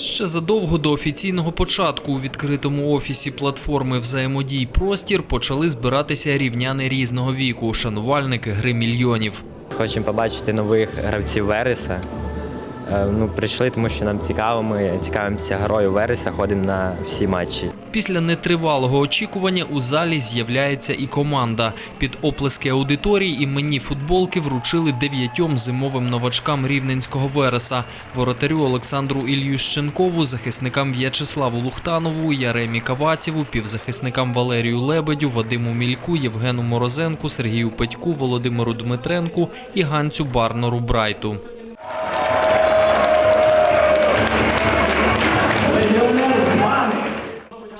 Ще задовго до офіційного початку у відкритому офісі платформи взаємодій простір почали збиратися рівняни різного віку, шанувальники гри мільйонів. Хочемо побачити нових гравців Вереса. Е, Ну, прийшли, тому що нам цікаво. Ми цікавимося грою Вереса, ходимо на всі матчі. Після нетривалого очікування у залі з'являється і команда. Під оплески аудиторії іменні футболки вручили дев'ятьом зимовим новачкам рівненського вереса: воротарю Олександру Ільющенкову, захисникам В'ячеславу Лухтанову, Яремі Кавацєву, півзахисникам Валерію Лебедю, Вадиму Мільку, Євгену Морозенку, Сергію Петьку, Володимиру Дмитренку і Ганцю Барнору Брайту.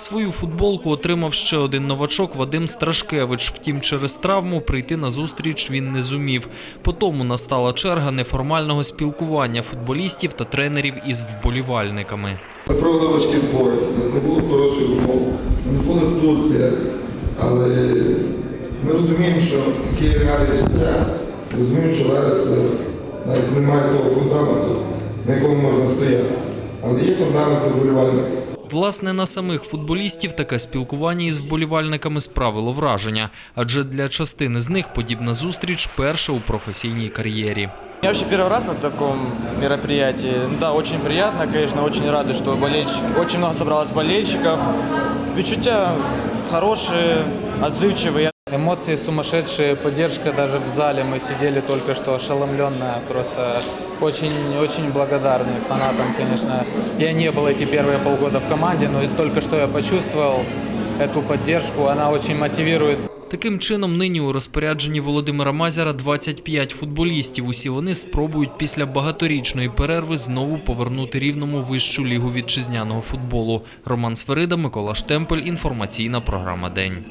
Свою футболку отримав ще один новачок Вадим Страшкевич. Втім, через травму прийти на зустріч він не зумів. Потому настала черга неформального спілкування футболістів та тренерів із вболівальниками. Ми провели важкі збори, не було хороших умов, не були в Турціях, але ми розуміємо, що Київ реалії життя, розуміємо, що це навіть немає того фундаменту, на якому можна стояти. Але є фундамент це вболівальник. Власне, на самих футболістів таке спілкування із вболівальниками справило враження, адже для частини з них подібна зустріч перша у професійній кар'єрі. Я вообще первый раз на таком мероприятии. Ну да, очень приятно, конечно, очень рады, что болельщик... очень много собралось болельщиков. Відчуття хорошие, отзывчивые. Эмоции сумасшедшие, поддержка даже в зале. Мы сидели только что ошеломленная, просто очень, очень благодарны фанатам, конечно. Я не был эти первые полгода в команде, но только что я почувствовал эту поддержку, она очень мотивирует. Таким чином, нині у розпорядженні Володимира Мазяра 25 футболістів. Усі вони спробують після багаторічної перерви знову повернути рівному вищу лігу вітчизняного футболу. Роман Сверида, Микола Штемпель. Інформаційна програма День.